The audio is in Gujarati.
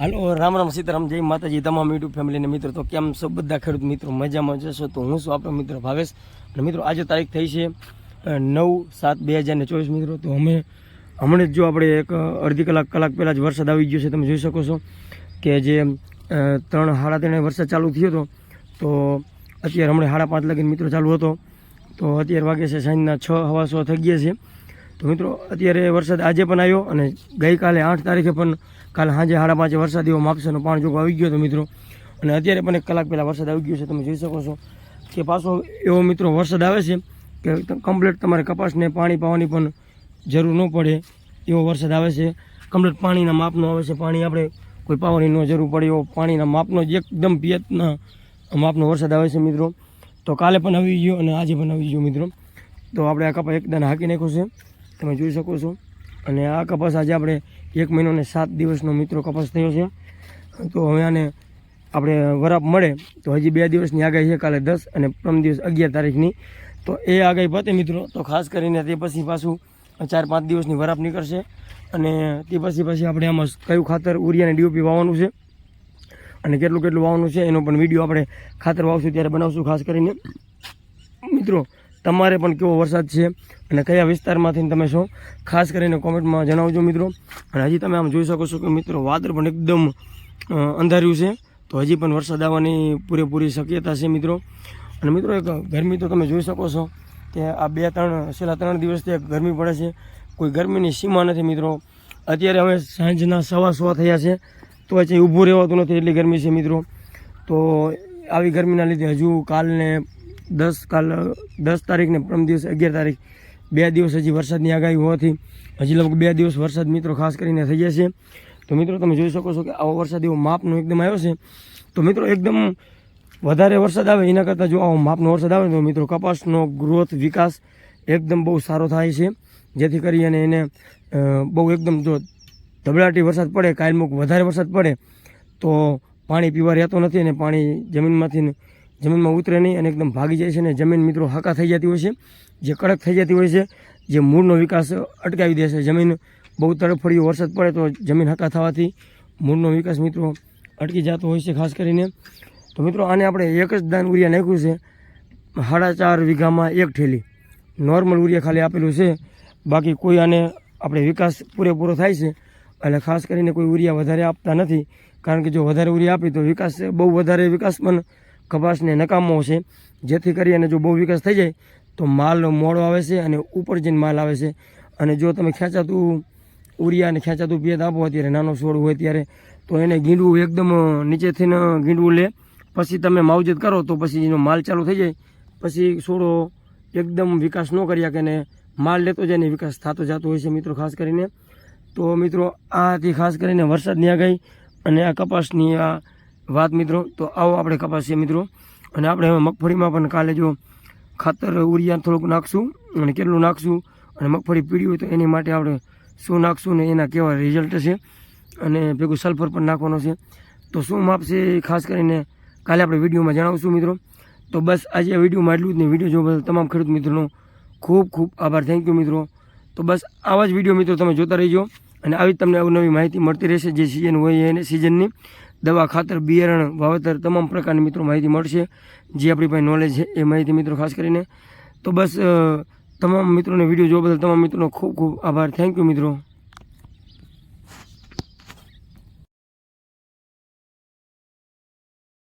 હાલો, રામ રામ સીતારામ, જય માતાજી, તમામ યુટ્યુબ ફેમિલીને મિત્રો, તો કેમ છો? બધા ખેડૂત મિત્રો મજામાં જશો તો હું છું આપણો મિત્ર ભાવેશ. અને મિત્રો, આજે તારીખ થઈ છે નવ સાત બે હજાર ચોવીસ મિત્રો, તો અમે હમણાં જ જો આપણે એક અડધી કલાક કલાક પહેલાં જ વરસાદ આવી ગયો છે, તમે જોઈ શકો છો કે જે ત્રણ સાડા ત્રણે વરસાદ ચાલુ થયો હતો. તો અત્યારે હમણાં સાડા પાંચ લાગીને મિત્રો ચાલુ હતો. તો અત્યારે વાગે છે સાંજના છ, હવા સો થઈ ગયા છે. તો મિત્રો, અત્યારે વરસાદ આજે પણ આવ્યો અને ગઈકાલે આઠ તારીખે પણ કાલે સાંજે સાડા પાંચે વરસાદ એવો માપસરનો પાણી જોગો આવી ગયો હતો મિત્રો. અને અત્યારે પણ એક કલાક પહેલાં વરસાદ આવી ગયો છે, તમે જોઈ શકો છો. કે પાછો એવો મિત્રો વરસાદ આવે છે કે કમ્પ્લેટ તમારે કપાસને પાણી પાવાની પણ જરૂર ન પડે એવો વરસાદ આવે છે. કમ્પ્લેટ પાણીના માપનો આવે છે. પાણી આપણે કોઈ પાવાની ન જરૂર પડે એવો પાણીના માપનો જ એકદમ પિયતના માપનો વરસાદ આવે છે મિત્રો. તો કાલે પણ આવી ગયો અને આજે પણ આવી ગયો મિત્રો. તો આપણે આ કપા એકદમ હાંકી નાખ્યો છે. તમે જોઈ શકો છો. અને આ કપાસ આજે આપણે એક મહિનો ને સાત દિવસનો મિત્રો કપાસ થયો છે. તો હવે આને આપણે વરાપ મળે તો હજી બે દિવસની આગાહી છે, કાલે દસ અને પ્રથમ દિવસ અગિયાર તારીખની. તો એ આગાહી પતે મિત્રો. તો ખાસ કરીને તે પછી પાછું ચાર પાંચ દિવસની વરાપ નીકળશે. અને તે પછી પછી આપણે આમાં કયું ખાતર ઉરિયાને ડીઓપી વાવવાનું છે અને કેટલું કેટલું વાવવાનું છે એનો પણ વીડિયો આપણે ખાતર વાવશું ત્યારે બનાવશું ખાસ કરીને. મિત્રો તમારે પણ કેવો વરસાદ છે અને કયા વિસ્તારમાંથી તમે છો, ખાસ કરીને કોમેન્ટમાં જણાવજો મિત્રો. અને હજી તમે આમ જોઈ શકો છો કે મિત્રો વાદળ પણ એકદમ અંધાર્યું છે. તો હજી પણ વરસાદ આવવાની પૂરેપૂરી શક્યતા છે મિત્રો. અને મિત્રો એક ગરમી તો તમે જોઈ શકો છો કે આ બે ત્રણ, છેલ્લા ત્રણ દિવસથી ગરમી પડે છે. કોઈ ગરમીની સીમા નથી મિત્રો. અત્યારે હવે સાંજના સવા સવા થયા છે. તો હજી ઊભું રહેવાતું નથી એટલી ગરમી છે મિત્રો. તો આવી ગરમીના લીધે હજુ કાલને દસ કાલ, દસ તારીખને પરમ દિવસ અગિયાર તારીખ, બે દિવસ હજી વરસાદની આગાહી હોવાથી હજી લગભગ બે દિવસ વરસાદ મિત્રો ખાસ કરીને થઈ જશે. તો મિત્રો તમે જોઈ શકો છો કે આવો વરસાદ એવો માપનો એકદમ આવ્યો છે. તો મિત્રો એકદમ વધારે વરસાદ આવે એના કરતાં જો આવો માપનો વરસાદ આવે તો મિત્રો કપાસનો ગ્રોથ, વિકાસ એકદમ બહુ સારો થાય છે. જેથી કરી અને એને બહુ એકદમ જો ધબડાટી વરસાદ પડે કાયમુક વધારે વરસાદ પડે, તો પાણી પીવા રહેતો નથી અને પાણી જમીનમાંથી જમીનમાં ઉતરે નહીં અને એકદમ ભાગી જાય છે અને જમીન મિત્રો હાકા થઈ જતી હોય છે. જે કડક થઈ જતી હોય છે, જે મૂળનો વિકાસ અટકાવી દે છે. જમીન બહુ તડફડિયો વરસાદ પડે તો જમીન હાકા થવાથી મૂળનો વિકાસ મિત્રો અટકી જતો હોય છે, ખાસ કરીને. તો મિત્રો આને આપણે એક જ દાન ઉરિયા નાખ્યું છે. સાડા ચાર વીઘામાં એક ઠેલી. નોર્મલ ઉરિયા ખાલી આપેલું છે. બાકી કોઈ આને આપણે વિકાસ પૂરેપૂરો થાય છે. એટલે ખાસ કરીને કોઈ ઉરિયા વધારે આપતા નથી. કારણ કે જો વધારે ઉરિયા આપી તો વિકાસ બહુ વધારે વિકાસ પણ કપાસને નકામો છે. જેથી કરી અને જો બહુ વિકાસ થઈ જાય, તો માલ મોડો આવે છે અને ઉપર જઈને માલ આવે છે. અને જો તમે ખેંચાતું ઉરિયા અને ખેંચાતું પિયત આપો અત્યારે, નાનો છોડ હોય ત્યારે, તો એને ગીંડવું એકદમ નીચેથી ગીંડવું લે. પછી તમે માવજત કરો તો પછી એનો માલ ચાલુ થઈ જાય. પછી છોડો એકદમ વિકાસ ન કર્યા કે માલ લેતો જાય ને વિકાસ થતો જતો હોય છે મિત્રો, ખાસ કરીને. તો મિત્રો, આથી ખાસ કરીને વરસાદની આગાહી અને આ કપાસની આ વાત મિત્રો, તો આવો આપણે કપાસીએ મિત્રો. અને આપણે હવે મગફળીમાં પણ કાલે જો ખાતર ઉરિયા થોડુંક નાખશું અને કેટલું નાખશું અને મગફળી પીળી હોય તો એની માટે આપણે શું નાખશું ને એના કેવા રિઝલ્ટ છે અને ભેગું સલ્ફર પણ નાખવાનો છે. તો શું માપ છે ખાસ કરીને કાલે આપણે વિડીયોમાં જણાવશું મિત્રો. તો બસ આજે વિડીયોમાં એટલું જ નહીં વીડિયો જોવા તમામ ખેડૂત મિત્રોનો ખૂબ ખૂબ આભાર. થેન્ક યુ મિત્રો. તો બસ આવા જ વીડિયો મિત્રો તમે જોતા રહીજો અને આવી જ તમને અવનવી માહિતી મળતી રહેશે જે સિઝન હોય એને સિઝનની દવા ખાતર, બિયારણ વાવેતર તમામ પ્રકારની મિત્રો માહિતી મળશે. જે આપણી પાસે નોલેજ છે એ માહિતી મિત્રો ખાસ કરીને. તો બસ તમામ મિત્રોને વીડિયો જોવા બદલ તમામ મિત્રોનો ખૂબ ખૂબ આભાર. થેન્ક યુ મિત્રો.